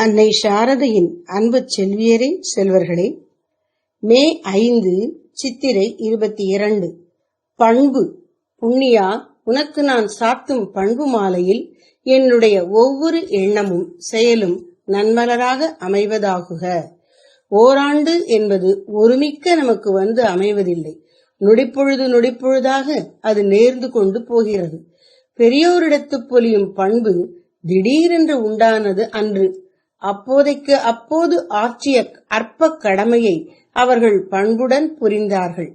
அன்னை சாரதையின் அன்பு செல்வியரே செல்வர்களே மே ஐந்து சித்திரை இருபத்தி இரண்டு. பண்பு புண்ணியா உனக்கு நான் சாத்தும் பண்பு மாலையில் என்னுடைய ஒவ்வொரு எண்ணமும் செயலும் நன்மலராக அமைவதாகுக. ஓராண்டு என்பது ஒருமிக்க நமக்கு வந்து அமைவதில்லை. நொடிப்பொழுது நொடிப்பொழுதாக அது நேர்ந்து கொண்டு போகிறது. பெரியோரிடத்து பொலியும் பண்பு திடீரென்று உண்டானது அன்று அப்போதைக்கு அப்போது ஆற்றிய அற்ப கடமையை அவர்கள் பண்புடன் புரிந்தார்கள்.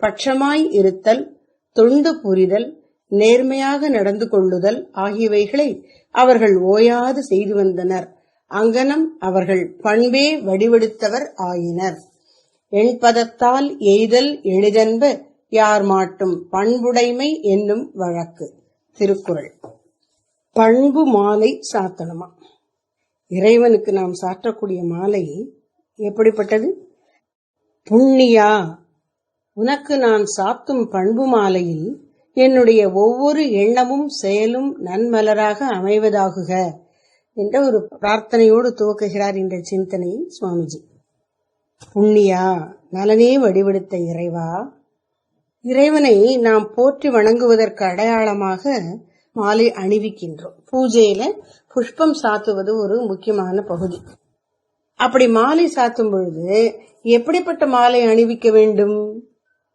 பட்சமாய் இருத்தல் தொண்டு புரிதல் நேர்மையாக நடந்து கொள்ளுதல் ஆகியவைகளை அவர்கள் ஓயாது செய்து வந்தனர். அங்கனம் அவர்கள் பண்பே வடிவெடுத்தவர் ஆயினர். எண்பதத்தால் எய்தல் எளிதென்ப யார் மாட்டும் பண்புடைமை என்னும் வழக்கு. திருக்குறள். பண்பு மாலை சாத்தணுமா இறைவனுக்கு நாம் சாற்றக்கூடிய மாலை எப்படிப்பட்டது? புண்ணியா? உனக்கு நான் சாத்தும் பண்பு மாலையில் என்னுடைய ஒவ்வொரு எண்ணமும் செயலும் நன்மலராக அமைவதாகுக என்ற ஒரு பிரார்த்தனையோடு துவக்குகிறார் என்ற சிந்தனை சுவாமிஜி. புண்ணியா? நலனே வடிவெடுத்த இறைவா? இறைவனை நாம் போற்றி வணங்குவதற்கு அடையாளமாக மாலை அணிவிக்கின்றோம். பூஜையில புஷ்பம் சாத்துவது ஒரு முக்கியமான பகுதி. அப்படி மாலை சாத்தும் பொழுது எப்படிப்பட்ட மாலை அணிவிக்க வேண்டும்?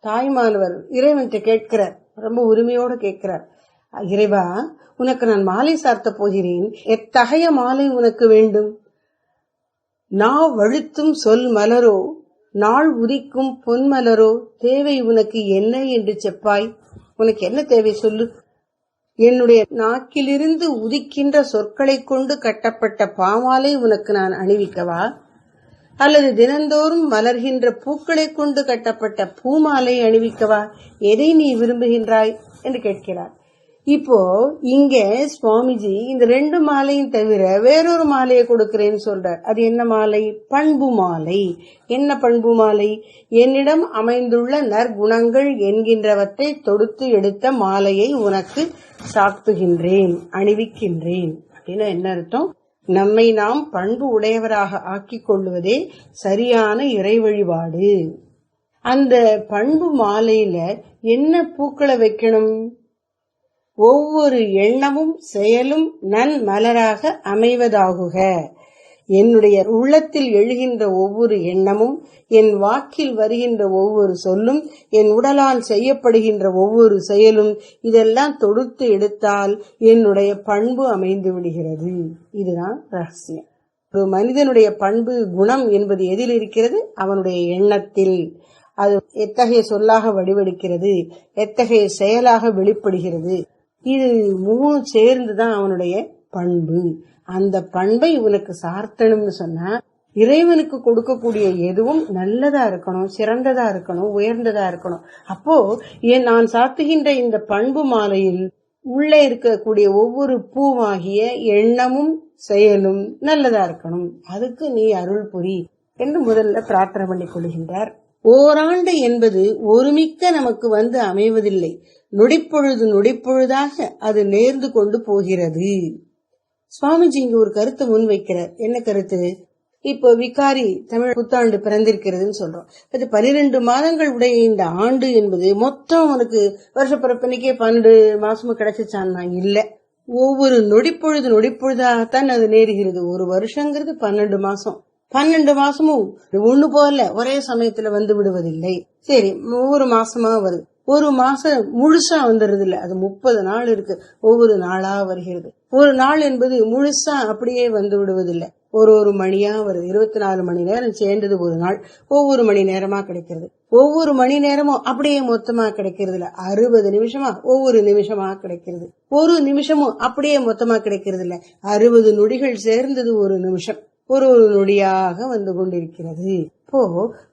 தாய்மானவர் இறைவன்கிட்ட கேட்கிறார். ரொம்ப உரிமையோடு கேட்கிறார். இறைவா உனக்கு நான் மாலை சார்த்த போகிறேன். எத்தகைய மாலை உனக்கு வேண்டும்? நா வழுத்தும் சொல் மலரோ நாள் உதிக்கும் பொன் மலரோ தேவை உனக்கு என்ன என்று செப்பாய்? உனக்கு என்ன தேவை சொல்லு? என்னுடைய நாக்கிலிருந்து உதிக்கின்ற சொற்களைக் கொண்டு கட்டப்பட்ட பாமாலை உனக்கு நான் அணிவிக்கவா? அல்லது தினந்தோறும் மலர்கின்ற பூக்களைக் கொண்டு கட்டப்பட்ட பூமாலை அணிவிக்கவா? எதை நீ விரும்புகின்றாய்? என்று கேட்கிறார். இப்போ இங்க சுவாமிஜி இந்த ரெண்டு மாலையும் தவிர வேறொரு மாலையை கொடுக்கிறேன்னு சொல்றார். அது என்ன மாலை? பண்பு மாலை. என்ன பண்பு மாலை? என்னிடம் அமைந்துள்ள நற்குணங்கள் என்கின்றவற்றை தொடுத்து எடுத்த மாலையை உனக்கு சாத்துகின்றேன் அணிவிக்கின்றேன். அப்படின்னா என்ன அர்த்தம்? நம்மை நாம் பண்பு உடையவராக ஆக்கிக் கொள்வதே சரியான இறை வழிபாடு. அந்த பண்பு மாலையில என்ன பூக்களை வைக்கணும்? ஒவ்வொரு எண்ணமும் செயலும் நன் மலராக அமைவதாகுக. என்னுடைய உள்ளத்தில் எழுகின்ற ஒவ்வொரு எண்ணமும் என் வாக்கில் வருகின்ற ஒவ்வொரு சொல்லும் என் உடலால் செய்யப்படுகின்ற ஒவ்வொரு செயலும் இதெல்லாம் தொடுத்து எடுத்தால் என்னுடைய பண்பு அமைந்து விடுகிறது. இதுதான் ரகசியம். ஒரு மனிதனுடைய பண்பு குணம் என்பது எதில் இருக்கிறது? அவனுடைய எண்ணத்தில். அது எத்தகைய சொல்லாக வடிவெடுக்கிறது? எத்தகைய செயலாக வெளிப்படுகிறது? இது மூணும் சேர்ந்துதான் அவனுடைய பண்பு. அந்த பண்பை இவனுக்கு சார்த்தணும்னு சொன்னா இறைவனுக்கு கொடுக்கக்கூடிய எதுவும் நல்லதா இருக்கணும் சிறந்ததா இருக்கணும் உயர்ந்ததா இருக்கணும். அப்போ ஏன் நான் சாத்துகின்ற இந்த பண்பு மாலையில் உள்ளே இருக்கக்கூடிய ஒவ்வொரு பூவாகிய எண்ணமும் செயலும் நல்லதா இருக்கணும். அதுக்கு நீ அருள் புரி என்று முதல்ல பிரார்த்தனை பண்ணிக் கொள்கின்றார். ஓராண்டு என்பது ஒருமிக்க நமக்கு வந்து அமைவதில்லை. நொடிப்பொழுது நொடிப்பொழுதாக அது நேர்ந்து கொண்டு போகிறது. சுவாமிஜி இங்க ஒரு கருத்தை முன்வைக்கிறார். என்ன கருத்து? இப்போ விகாரி தமிழ் புத்தாண்டு பிறந்திருக்கிறதுன்னு சொல்றோம். அது பனிரெண்டு மாதங்கள் உடைய இந்த ஆண்டு என்பது மொத்தம் உனக்கு வருஷ பிறப்பினைக்கே பன்னெண்டு மாசமும் கிடைச்சிச்சான்னா இல்ல. ஒவ்வொரு நொடிப்பொழுது நொடிப்பொழுதாகத்தான் அது நேருகிறது. ஒரு வருஷங்கிறது பன்னெண்டு மாசம். பன்னெண்டு மாசமும் ஒண்ணு போல ஒரே சமயத்துல வந்து விடுவதில்லை. சரி ஒவ்வொரு மாசமா வருது. ஒரு மாசம் முழுசா வந்துடுறது இல்ல அது முப்பது நாள் இருக்கு. ஒவ்வொரு நாளா வருகிறது. ஒரு நாள் என்பது முழுசா அப்படியே வந்து விடுவதில்லை. ஒரு ஒரு மணியா வருது இருபத்தி நாலு மணி நேரம் சேர்ந்தது ஒரு நாள். ஒவ்வொரு மணி நேரமா கிடைக்கிறது. ஒவ்வொரு மணி நேரமும் அப்படியே மொத்தமா கிடைக்கிறது இல்ல அறுபது நிமிஷமா ஒவ்வொரு நிமிஷமா கிடைக்கிறது. ஒரு நிமிஷமும் அப்படியே மொத்தமா கிடைக்கிறது இல்ல அறுபது நொடிகள் சேர்ந்தது ஒரு நிமிஷம். ஒரு ஒரு நொடியாக வந்து கொண்டிருக்கிறது. இப்போ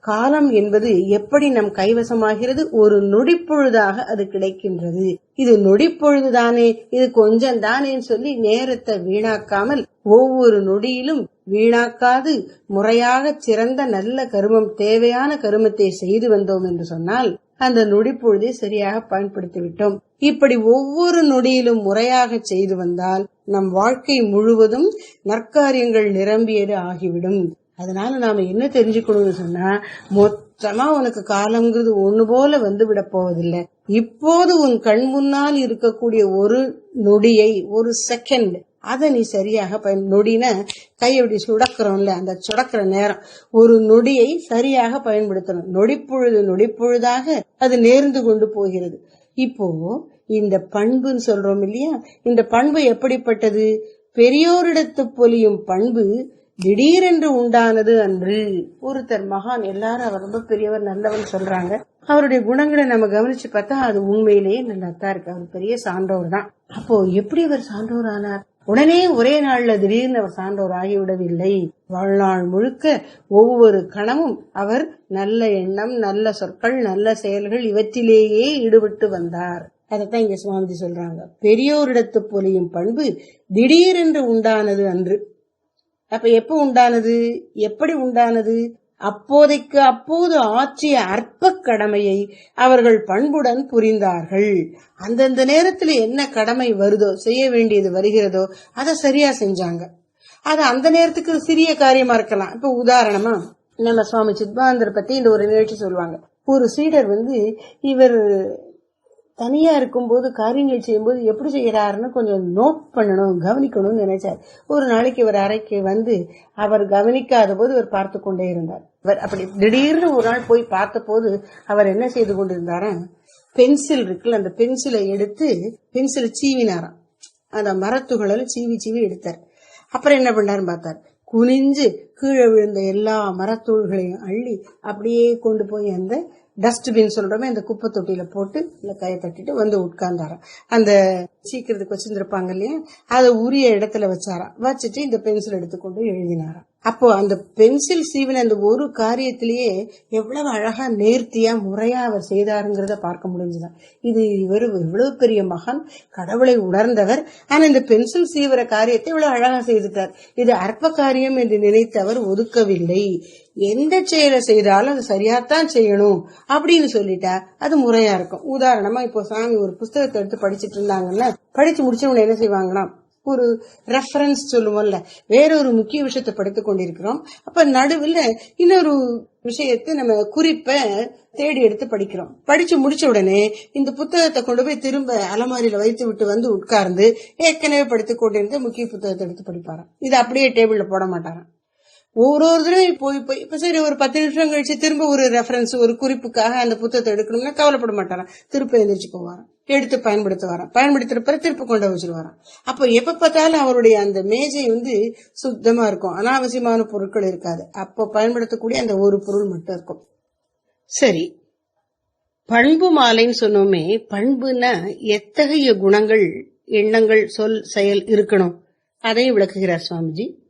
காலம் என்பது எப்படி நம் கைவசமாகிறது? ஒரு நொடிப்பொழுதாக அது கிடைக்கின்றது. இது நொடிப்பொழுதுதானே? இது கொஞ்சம் தானேன்னு சொல்லி நேரத்தை வீணாக்காமல் ஒவ்வொரு நொடியிலும் வீணாக்காது முறையாக சிறந்த நல்ல கருமம் தேவையான கருமத்தை செய்து வந்தோம் என்று சொன்னால் அந்த நொடி பொழுதை சரியாக பயன்படுத்தி விட்டோம் இப்படி ஒவ்வொரு நொடியிலும் முறையாக செய்து வந்தால் நம் வாழ்க்கை முழுவதும் நற்காரியங்கள் நிரம்பியது ஆகிவிடும். அதனால நாம என்ன தெரிஞ்சுக்கணும்னு சொன்னா மொத்தமா உனக்கு காலம்ங்கிறது ஒண்ணு போல வந்து விட போவதில்லை. இப்போது உன் கண் முன்னால் இருக்கக்கூடிய ஒரு நொடியை ஒரு செகண்ட் அதை நீ சரியாக பயன் நொடின கையை அப்படி சுடக்கிறோம்ல அந்த சுடக்கிற நேரம். ஒரு நொடியை சரியாக பயன்படுத்தணும். நொடிப்பொழுது நொடிப்பொழுதாக அது நேர்ந்து கொண்டு போகிறது. இப்போ இந்த பண்புன்னு சொல்றோம் இல்லையா? இந்த பண்பு எப்படிப்பட்டது? பெரியோரிடத்து பொலியும் பண்பு திடீரென்று உண்டானது அன்று. ஒருத்தர் மகான் எல்லாரும் அவர் ரொம்ப பெரியவர் நல்லவன் சொல்றாங்க. அவருடைய குணங்களை நம்ம கவனிச்சு பார்த்தா அது உண்மையிலேயே நல்லா தான் இருக்கு. அவர் பெரிய சான்றோர் தான். அப்போ எப்படி அவர் சான்றோர் ஆனார்? உடனே ஒரே நாள்ல திடீர்னு அவர் சான்றோர் ஆகிவிடவில்லை. வாழ்நாள் முழுக்க ஒவ்வொரு கணமும் அவர் நல்ல எண்ணம் நல்ல சொற்கள் நல்ல செயல்கள் இவற்றிலேயே ஈடுபட்டு வந்தார். அதைத்தான் இங்க சுவாமிஜி சொல்றாங்க. பெரியோரிடத்து பொலியும் பண்பு திடீரென்று உண்டானது அன்று. அப்ப எப்ப உண்டானது? எப்படி உண்டானது? அப்போதைக்கு அப்போது ஆற்றிய அற்ப கடமையை அவர்கள் பண்புடன் புரிந்தார்கள். அந்தந்த நேரத்துல என்ன கடமை வருதோ செய்ய வேண்டியது வருகிறதோ அதை சரியா செஞ்சாங்க. அது அந்த நேரத்துக்கு சிறிய காரியமா இருக்கலாம். இப்ப உதாரணமா நம்ம சுவாமி சித்பாந்தர் பத்தி இந்த ஒரு நிகழ்ச்சி சொல்லுவாங்க. ஒரு சீடர் வந்து இவர் தனியா இருக்கும்போது காரியங்கள் செய்யும்போது எப்படி செய்யறாருன்னு கொஞ்சம் நோட் பண்ணணும் கவனிக்கணும்னு நினைச்சார். ஒரு நாளைக்கு இவர் அறைக்கு வந்து அவர் கவனிக்காத போது இவர் பார்த்து கொண்டே இருந்தார். இவர் அப்படி திடீர்னு ஒரு நாள் போய் பார்த்த போது அவர் என்ன செய்து கொண்டிருந்தாரா? பென்சில் இருக்குல்ல அந்த பென்சிலை எடுத்து பென்சிலை சீவினாராம். அந்த மரத்துகளில் சீவி சீவி எடுத்தார். அப்புறம் என்ன பண்ணாருன்னு பார்த்தார். குனிஞ்சு கீழே விழுந்த எல்லா மரத்தூள்களையும் அள்ளி அப்படியே கொண்டு போய் அந்த டஸ்ட்பின் சொல்றோமே அந்த குப்பை தொட்டியில போட்டு இந்த கையை தட்டிட்டு வந்து உட்கார்ந்தாராம். அந்த சீக்கிரத்துக்கு வச்சிருந்திருப்பாங்க இல்லையா? அதை உரிய இடத்துல வச்சாராம். வச்சுட்டு இந்த பென்சில் எடுத்துக்கொண்டு எழுதினாராம். அப்போ அந்த பென்சில் சீவின அந்த ஒரு காரியத்திலேயே எவ்வளவு அழகா நேர்த்தியா முறையா அவர் செய்தாருங்கிறத பார்க்க முடிஞ்சுதான் இது இவர் எவ்வளவு பெரிய மகன் கடவுளை உணர்ந்தவர். ஆனா இந்த பென்சில் சீவிர காரியத்தை இவ்வளவு அழகா செய்துட்டார். இது அற்ப காரியம் என்று நினைத்தவர் ஒதுக்கவில்லை. எந்த செயலை செய்தாலும் அது சரியாத்தான் செய்யணும் அப்படின்னு சொல்லிட்டா அது முறையா இருக்கும். உதாரணமா இப்போ சாமி ஒரு புஸ்தகத்தை எடுத்து படிச்சுட்டு இருந்தாங்கல்ல படிச்சு முடிச்சவங்க என்ன செய்வாங்கன்னா ஒரு ரெஃபரன்ஸ் சொல்லுவோம்ல வேற ஒரு முக்கிய விஷயத்தை படித்துக் கொண்டிருக்கிறோம். அப்ப நடுவில் இன்னொரு விஷயத்தை நம்ம குறிப்பை தேடி எடுத்து படிக்கிறோம். படிச்சு முடிச்ச உடனே இந்த புத்தகத்தை கொண்டு போய் திரும்ப அலமாரியில வைத்து விட்டு வந்து உட்கார்ந்து ஏற்கனவே படித்துக் கொண்டிருந்த முக்கிய புத்தகத்தை எடுத்து படிப்பாராம். இது அப்படியே டேபிள்ல போட மாட்டாராம். ஒரு ஒரு தடவை போய் போய் இப்ப சரி ஒரு பத்து நிமிஷம் கழிச்சு திரும்ப ஒரு ரெஃபரன்ஸ் ஒரு குறிப்புக்காக அந்த புத்தகத்தை எடுக்கணும்னா கவலைப்பட மாட்டாராம். திருப்ப எழுந்திரிச்சு போவாராம். எடுத்து பயன்படுத்த வரான் பயன்படுத்துற பிறகு கொண்டு வச்சுட்டு வரான் அப்போ எப்ப பார்த்தாலும் அவருடைய அந்த மேஜை வந்து சுத்தமா இருக்கும். அனாவசியமான பொருட்கள் இருக்காது. அப்போ பயன்படுத்தக்கூடிய அந்த ஒரு பொருள் மட்டும் இருக்கும். சரி. பண்பு மாலைன்னு சொன்னோமே பண்புனா எத்தகைய குணங்கள் எண்ணங்கள் சொல் செயல் இருக்கணும்? அதை விளக்குகிறார் சுவாமிஜி.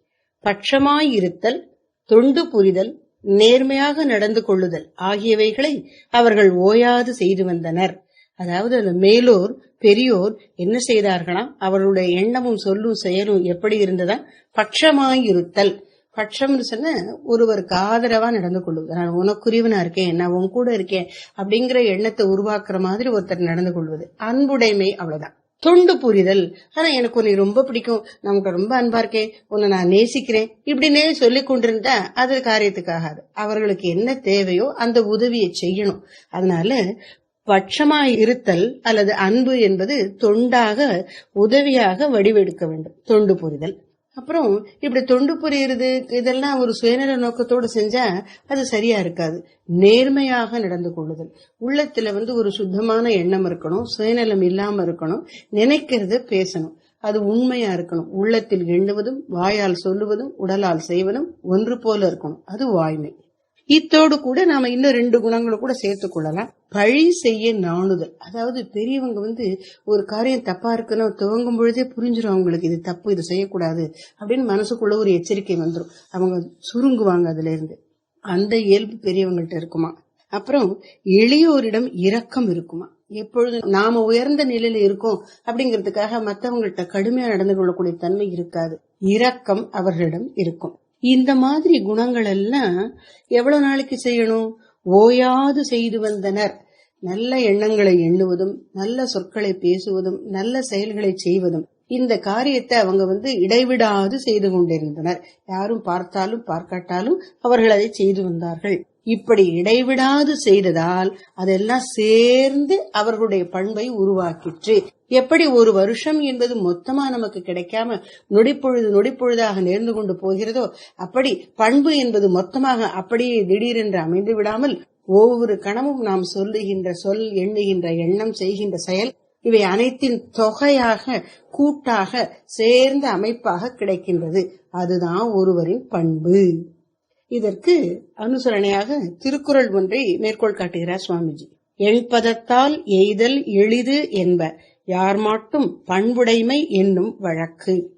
பட்சமாயிருத்தல் தொண்டு புரிதல் நேர்மையாக நடந்து கொள்ளுதல் ஆகியவைகளை அவர்கள் ஓயாது செய்து வந்தனர். அதாவது அந்த மேலோர் பெரியோர் என்ன செய்தார்களாம்? அவர்களுடைய எண்ணமும் சொல்லும் செயலும் எப்படி இருந்ததா? பட்சமாயிருத்தல். பட்சம்னு சொன்ன ஒருவருக்கு ஆதரவா நடந்து கொள்வது. நான் உனக்குரியவனா இருக்கேன் நான் உன் கூட இருக்கேன் அப்படிங்கிற எண்ணத்தை உருவாக்குற மாதிரி ஒருத்தர் நடந்து கொள்வது. அன்புடைமை அவ்வளவுதான். தொண்டு புரிதல். ஆனா எனக்கு உன்னை ரொம்ப பிடிக்கும். நமக்கு ரொம்ப அன்பா இருக்கேன். உன்னை நான் நேசிக்கிறேன். இப்படின்னே சொல்லி கொண்டிருந்தா அது காரியத்துக்காகாது. அவர்களுக்கு என்ன தேவையோ அந்த உதவியை செய்யணும். அதனால பட்சமாய் இருத்தல் அல்லது அன்பு என்பது தொண்டாக உதவியாக வடிவெடுக்க வேண்டும். தொண்டு புரிதல். அப்புறம் இப்படி தொண்டு புரியுறது இதெல்லாம் ஒரு சுயநல நோக்கத்தோடு செஞ்சா அது சரியா இருக்காது. நேர்மையாக நடந்து கொள்ளுதல். உள்ளத்துல வந்து ஒரு சுத்தமான எண்ணம் இருக்கணும் சுயநலம் இல்லாம இருக்கணும் நினைக்கிறத பேசணும். அது உண்மையா இருக்கணும். உள்ளத்தில் எண்ணுவதும் வாயால் சொல்லுவதும் உடலால் செய்வதும் ஒன்று போல இருக்கணும். அது வாய்மை. இத்தோடு கூட நாம இன்னும் ரெண்டு குணங்களை கூட சேர்த்துக் கொள்ளலாம். பழி செய்ய நாணுதல். அதாவது பெரியவங்க வந்து ஒரு காரியம் தப்பா இருக்குன்னு துவங்கும் பொழுதே புரிஞ்சிடும் அவங்களுக்கு இது தப்பு இது செய்யக்கூடாது அப்படின்னு மனசுக்குள்ள ஒரு எச்சரிக்கை வந்துடும் அவங்க சுருங்குவாங்க அதுல இருந்து அந்த இயல்பு பெரியவங்கள்ட்ட இருக்குமா? அப்புறம் எளியோரிடம் இரக்கம் இருக்குமா? எப்பொழுதும் நாம உயர்ந்த நிலையில இருக்கோம் அப்படிங்கிறதுக்காக மத்தவங்கள்ட்ட கடுமையா நடந்து கொள்ளக்கூடிய தன்மை இருக்காது. இரக்கம் அவர்களிடம் இருக்கும். இந்த மாதிரி குணங்கள் எல்லாம் எவ்வளவு நாளைக்கு செய்யணும்? ஓயாது செய்து வந்தனர். நல்ல எண்ணங்களை எண்ணுவதும் நல்ல சொற்களை பேசுவதும் நல்ல செயல்களை செய்வதும். இந்த காரியத்தை அவங்க வந்து இடைவிடாது செய்து கொண்டிருந்தனர். யாரும் பார்த்தாலும் பார்க்காட்டாலும் அவர்கள் அதை செய்து வந்தார்கள். இப்படி இடைவிடாது செய்ததால் அதெல்லாம் சேர்ந்து அவர்களுடைய பண்பை உருவாக்கிற்று. எப்படி ஒரு வருஷம் என்பது மொத்தமா நமக்கு கிடைக்காம நொடிப்பொழுது நொடிப்பொழுதாக நேர்ந்து கொண்டு போகிறதோ அப்படி பண்பு என்பது மொத்தமாக அப்படியே திடீரென்று அமைந்து விடாமல் ஒவ்வொரு கணமும் நாம் சொல்லுகின்ற சொல் எண்ணுகின்ற எண்ணம் செய்கின்ற செயல் இவை அனைத்தின் தொகையாக கூட்டாக சேர்ந்த அமைப்பாக கிடைக்கின்றது. அதுதான் ஒருவரின் பண்பு. இதற்கு அனுசரணையாக திருக்குறள் ஒன்றை மேற்கோள் காட்டுகிறார் சுவாமிஜி. எண்பதத்தால் எய்தல் எளிது என்ப யார் மாட்டும் பண்புடைமை என்னும் வழக்கு.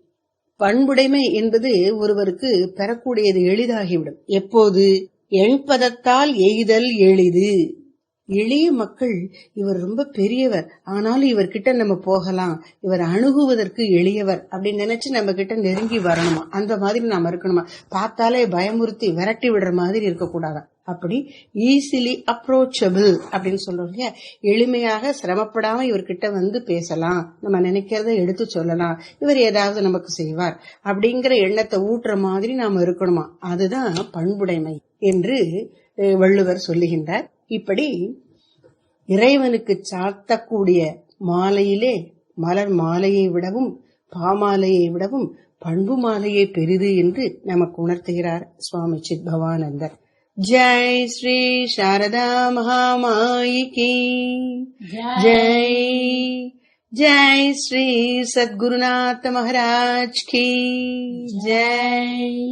பண்புடைமை என்பது ஒருவருக்கு பெறக்கூடியது எளிதாகிவிடும். எப்போது? எண்பதத்தால் எய்தல் எளிது. எளிய மக்கள் இவர் ரொம்ப பெரியவர். ஆனாலும் இவர்கிட்ட நம்ம போகலாம். இவர் அணுகுவதற்கு எளியவர் அப்படின்னு நினைச்சு நம்ம கிட்ட நெருங்கி வரணுமா? அந்த மாதிரி நாம இருக்கணுமா? பார்த்தாலே பயமுறுத்தி விரட்டி விடுற மாதிரி இருக்கக்கூடாது? அப்படி ஈஸிலி அப்ரோச்சபிள் அப்படின்னு சொல்றோம் எளிமையாக சிரமப்படாம இவர்கிட்ட வந்து பேசலாம். நம்ம நினைக்கிறத எடுத்து சொல்லலாம். இவர் ஏதாவது நமக்கு செய்வார் அப்படிங்கிற எண்ணத்தை ஊட்டுற மாதிரி நாம இருக்கணுமா? அதுதான் பண்புடைமை என்று வள்ளுவர் சொல்லுகின்றார். இப்படி இறைவனுக்கு சாத்தக்கூடிய மாலையிலே மலர் மாலையை விடவும் பாமாலையை விடவும் பண்பு மாலையை பெரிது என்று நமக்கு உணர்த்துகிறார் சுவாமி சித் பவானந்தர் ஜெய் ஸ்ரீ சாரதா மகாமாயிகி. ஜெய். ஜெய். ஸ்ரீ சத்குருநாத் மகாராஜ் கி. ஜெய்.